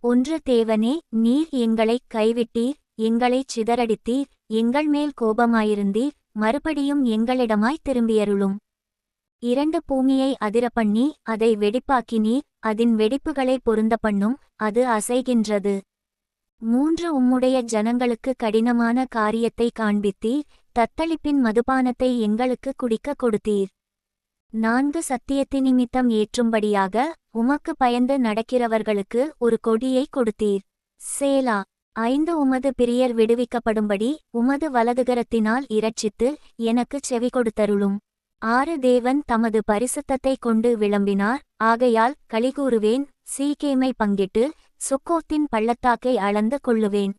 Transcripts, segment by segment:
ஒன்று தேவனே நீர் எங்களைக் கைவிட்டீர் எங்களைச் சிதறடித்தீர் எங்கள் மேல் கோபமாயிருந்தீர் மறுபடியும் எங்களிடமாய் திரும்பியருளும். இரண்டு பூமியை அதிரப்பண்ணி அதை வெடிப்பாக்கினீர் அதன் வெடிப்புகளை பொருந்த பண்ணும் அது அசைகின்றது. மூன்று உம்முடைய ஜனங்களுக்கு கடினமான காரியத்தை காண்பித்தீர் தத்தளிப்பின் மதுபானத்தை எங்களுக்கு குடிக்க கொடுத்தீர். நான்கு சத்தியத்தி நிமித்தம் ஏற்றும்படியாக உமக்கு பயந்து நடக்கிறவர்களுக்கு ஒரு கொடியை கொடுத்தீர். சேலா ஐந்து உமது பிரியர் விடுவிக்கப்படும்படி உமது வலதுகரத்தினால் இரட்சித்து எனக்குச் செவி கொடுத்தருளும். ஆறு தேவன் தமது பரிசுத்தத்தை கொண்டு விளம்பினார். ஆகையால் களிகூறுவேன் சீக்கேமை பங்கிட்டு சுக்கோத்தின் பள்ளத்தாக்கை அளந்து கொள்ளுவேன்.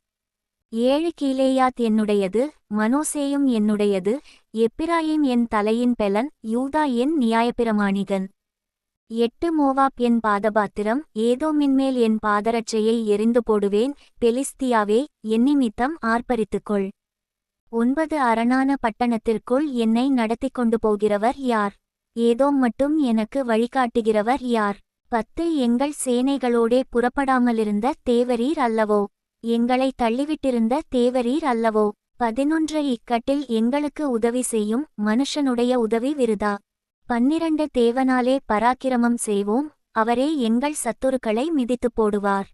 ஏழு கீலேயாத் என்னுடையது மனோசேயும் என்னுடையது எப்பிராயிம் என் தலையின் பெலன் யூதா என் நியாயப்பிரமாணிகன். எட்டு மோவாப் என் பாதபாத்திரம் ஏதோமின்மேல் என் பாதரட்சையை எரிந்து போடுவேன் பெலிஸ்தியாவே என்னிமித்தம் ஆர்ப்பரித்துக்கொள். ஒன்பது அரணான பட்டணத்திற்குள் என்னை நடத்திக் கொண்டு போகிறவர் யார்? ஏதோம் மட்டும் எனக்கு வழிகாட்டுகிறவர் யார்? பத்து எங்கள் சேனைகளோடே புறப்படாமலிருந்த தேவரீர் அல்லவோ? எங்களை தள்ளிவிட்டிருந்த தேவரீர் அல்லவோ? பதினொன்று இக்கட்டில் எங்களுக்கு உதவி செய்யும் மனுஷனுடைய உதவி விருதா? பன்னிரண்டு தேவனாலே பராக்கிரமம் செய்வோம் அவரே எங்கள் சத்துருக்களை மிதித்துப் போடுவார்.